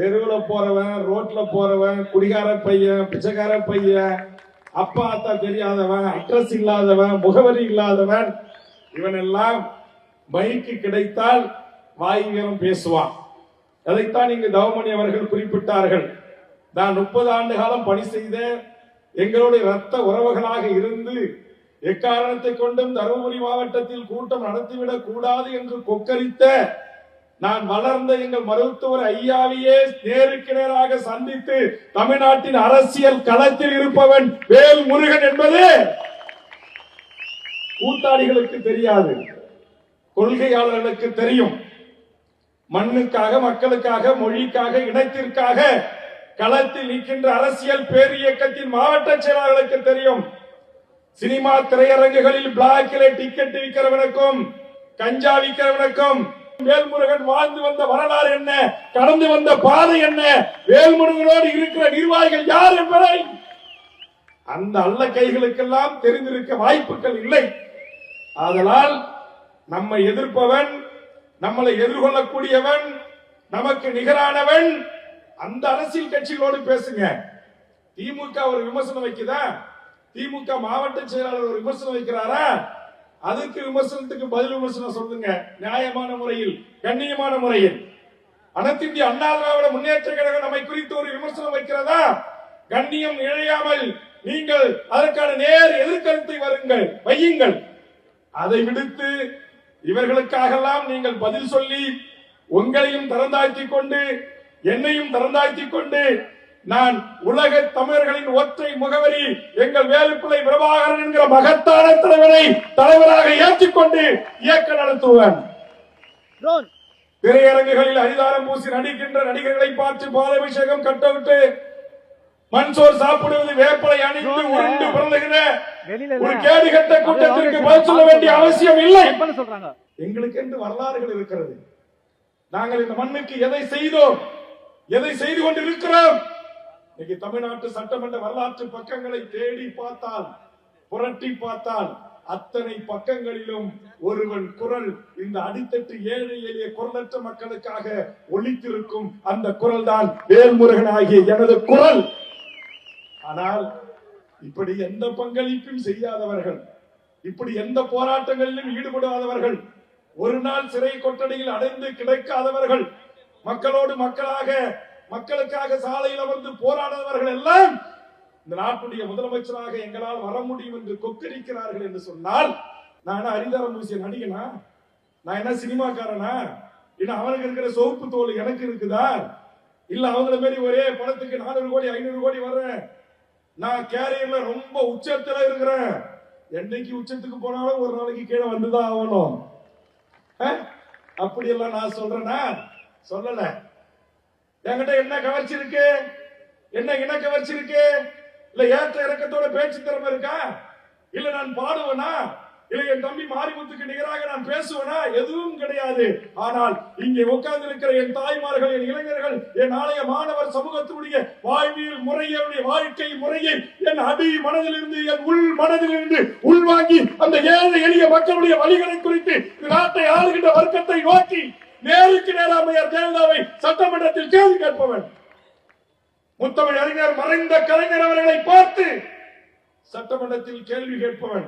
தெருவில் போறவன் ரோட்ல போறவன் குடிகார பையன் பிச்சைக்கார பையன் அப்பா அத்தா தெரியாதவன் அட்ரஸ் இல்லாதவன் முகவரி இல்லாதவன் இவன் எல்லாம் மைக்கு கிடைத்தால் வாய் பேசுவான். அதைத்தான் இங்கு தவமணி அவர்கள் குறிப்பிட்டார்கள். நான் முப்பது ஆண்டு காலம் பணி செய்த எங்களுடைய ரத்த உறவுகளாக இருந்து எக்காரணத்தை கொண்டும் தருமபுரி மாவட்டத்தில் கூட்டம் நடத்திவிடக் கூடாது என்று கொக்கரித்த நான் வளர்ந்த எங்கள் மருத்துவர் ஐயாவையே நேருக்கு நேராக சந்தித்து தமிழ்நாட்டின் அரசியல் களத்தில் இருப்பவன் வேல் முருகன் என்பது கூத்தாடிகளுக்கு தெரியாது. கொள்கையாளர்களுக்கு தெரியும். மண்ணுக்காக மக்களுக்காக மொழிக்காக இனத்திற்காக களத்தில் நிற்கின்ற அரசியல் பேரியக்கத்தின் மாவட்ட செயலாளர்களுக்கு தெரியும். சினிமா திரையரங்குகளில் பிளாக்கில டிக்கெட் விற்கிறவனுக்கும் கஞ்சா விற்கிறவனுக்கும் வேல்முருகன் வாழ்ந்து வந்த வரலாறு என்ன? கடந்து வந்த பாதை என்ன? வேல்முருகனோடு இருக்கிற நிர்வாகிகள் யார் என்பதை அந்த அல்ல கைகளுக்கெல்லாம் தெரிந்திருக்க வாய்ப்புகள் இல்லை. ஆதலால் நம்மை எதிர்ப்பவன் நம்மளை எதிர்கொள்ளக்கூடியவன் நமக்கு நிகரானவன் அந்த அரசியல் கட்சிகளோடு பேசுங்க. திமுக ஒரு விமர்சனம் வைக்குதா? திமுக மாவட்ட செயலாளர் ஒரு விமர்சனம் வைக்கிறாரா? அதுக்கு விமர்சனத்துக்கு பதில் விமர்சனம் சொல்லுங்க. நியாயமான முறையில் கண்ணியமான முறையில். அனைத்திந்திய அண்ணா திராவிட முன்னேற்ற கழகம் நம்மை குறித்து ஒரு விமர்சனம் வைக்கிறதா? கண்ணியம் இழையாமல் நீங்கள் அதற்கான நேர் எதிர்கருத்தை வருங்கள் வையுங்கள். அதை விடுத்து இவர்களுக்காகலாம் நீங்கள் பதில் சொல்லி உங்களையும் திறந்தாக்கிக் கொண்டு என்னையும் திறந்தாக்கிக் கொண்டு நான் உலக தமிழர்களின் ஒற்றை முகவரி எங்கள் வேலுப்பிள்ளை பிரபாகரன் என்கிற மகத்தான தலைவரை தலைவராக ஏற்றுக்கொண்டு இயக்க நடத்துவேன். திரையரங்குகளில் அரிதாரம் பூசி நடிக்கின்ற நடிகர்களை பார்த்து பாலாபிஷேகம் கட்டவிட்டு மண்சோர் சாப்பிடுவது வேப்பலை அணிந்து உருண்டு பிறந்துகிற ஒரு. கேடு கட்ட கூட்டத்திற்கு பதில் சொல்ல வேண்டிய அவசியம் இல்லை. எங்களுக்கு என்று வரலாறுகள் இருக்கிறது. நாங்கள் இந்த மண்ணுக்கு எதை செய்தோம்? எதை செய்து கொண்டு இருக்கிறோம் இன்னைக்கு தமிழ்நாட்டு சட்டமன்ற வரலாற்று பக்கங்களை தேடி பார்த்தால் புரட்டி பார்த்தால் அத்தனை பக்கங்களிலும் ஒருவன் குரல் இந்த அடித்தட்டு ஏழை எளிய குரலற்ற மக்களுக்காக ஒழித்திருக்கும் அந்த குரல் தான் வேல்முருகன் ஆகிய எனது குரல். ஆனால் இப்படி எந்த பங்களிப்பும் செய்யாதவர்கள் இப்படி எந்த போராட்டங்களிலும் ஈடுபடாதவர்கள் ஒரு நாள் சிறை கொட்டடியில் அடைந்து கிடைக்காதவர்கள் மக்களோடு மக்களாக மக்களுக்காக சாலையில் வந்து போராடாதவர்கள் எல்லாம் இந்த நாட்டுடைய முதலமைச்சராக எங்களால் வர முடியும் என்று கொக்கரிக்கிறார்கள் என்று சொன்னால் நான் என்ன அரிதாரம் பூசிய நடிகனா? நான் என்ன சினிமாக்காரனா? இல்ல அவனுக்கு இருக்கிற சோப்பு தோல் எனக்கு இருக்குதா? இல்ல அவங்கள மாரி ஒரே பணத்துக்கு நானூறு கோடி ஐநூறு கோடி வர்றேன். நான் கேரியர்ல ரொம்ப உச்சத்துல இருக்கிறேன். என்னைக்கு உச்சத்துக்கு போனாலும் ஒரு நாளைக்கு கீழே வந்துதான் ஆகணும். அஹ்? அப்படியெல்லாம் நான் சொல்றேன்னா சொல்லல. என்கிட்ட என்ன கவர்ச்சி இருக்கு? என்ன இன கவர்ச்சி இருக்கு? இல்ல ஏற்ற இறக்கத்தோட பேச்சு திறமை இருக்கா? இல்ல நான் பாடுவேனா? இல்ல என் தம்பி மாரிமுத்துக்கு நிகராக நான் பேசுவேனா? எதுவும் கிடையாது. ஆனால் இங்கே உட்கார்ந்து இருக்கிற என் தாய்மார்கள் என் இளைஞர்கள் என் ஆலய மாணவர் சமூகத்தினுடைய வாழ்வியல் முறையுடைய வாழ்க்கை முறையை என் அடி மனதிலிருந்து என் உள் மனதிலிருந்து உள்வாங்கி அந்த ஏழை எளிய மக்களுடைய வழிகளை குறித்து நாட்டை ஆளுகின்ற வர்க்கத்தை நோக்கி நேருக்கு நேராமையார் ஜெயலலிதாவை சட்டமன்றத்தில் கேள்வி கேட்பவன். முத்தமிழ் அறிஞர் மறைந்த கலைஞர் அவர்களை பார்த்து சட்டமன்றத்தில் கேள்வி கேட்பவன்.